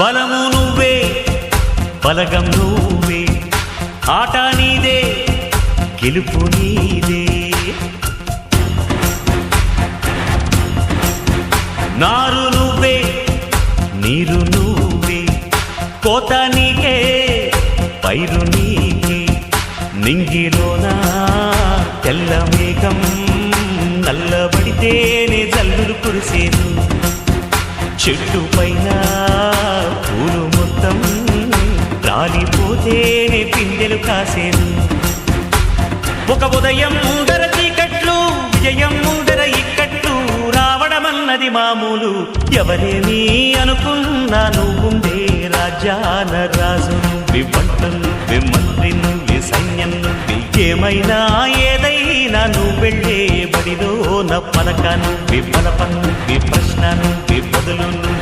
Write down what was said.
బలము నువ్వే బలగం నువ్వే. ఆట నీదే గెలుపు నీదే. నారు నువ్వే నీరు నువ్వే. కోత నీకే పైరు నీకే. నింగిలోనా తెల్ల మేఘం నల్లబడితేనే జల్లులు కురిసేను చెట్టు పైన రాలిపోతేనే పిందెలు కాసేను ఒక ఉదయం ముందర చీకట్లు విజయం ముందర ఇక్కట్లు రావడమన్నది మామూలు. ఎవరేమీ అనుకున్నా నువ్వుండే రాజాన. రాజు నువ్వి పంట నువ్వి మంత్రి నువ్వి సైన్యం నువ్వి ఏమైనా ఏదైనా నువ్వు వెళ్ళే బడిలో నా పలక నువ్వి పలప నువ్వి ప్రశ్న నువ్వి బదులు నువ్వి